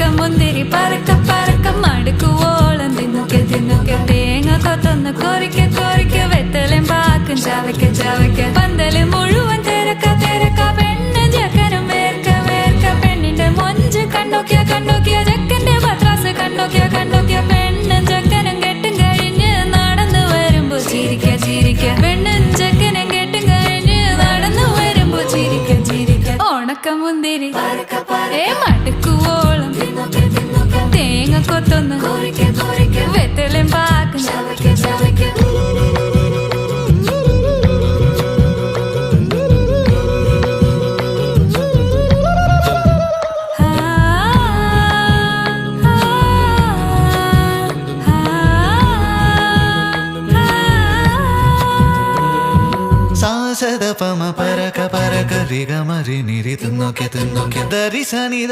ഉണക്കമുന്തിരി പറക്ക പറക്ക മടുക്കുവോളം തിന്നുക്കെ തിന്നുക്കെ തേങ്ങ കൊത്തൊന്ന് കൊറിക്ക കൊറിക്ക വെത്തലും പാക്കും ചവയ്ക്ക ചവയ്ക്ക പന്തൽ മുഴുവൻ തിരക്ക തിരക്ക പെണ്ണ് ജക്കനും വേർക്ക വേർക്ക പെണ്ണിന്റെ മൊഞ്ച് കണ്ടോക്കിയ കണ്ടോക്കിയ ജക്കന്റെ പത്രാസ് കണ്ടോക്കിയ കണ്ടോക്കിയ പെണ്ണും ജക്കനും കെട്ടും കഴിഞ്ഞ് നടന്നു വരുമ്പോ ചിരിക്ക ചിരിക്ക പെണ്ണും ജക്കനും കെട്ടും കഴിഞ്ഞ് നടന്നു വരുമ്പോ ചിരിക്ക ചിരിക്ക. ഉണക്കമുന്തിരി ഏ മടുക്കുവോളം botona Corre que corre que. Vete el embaca Sabe que sabe que. Fama para acá, para acá, riga marinirito, no que te no que te risanida.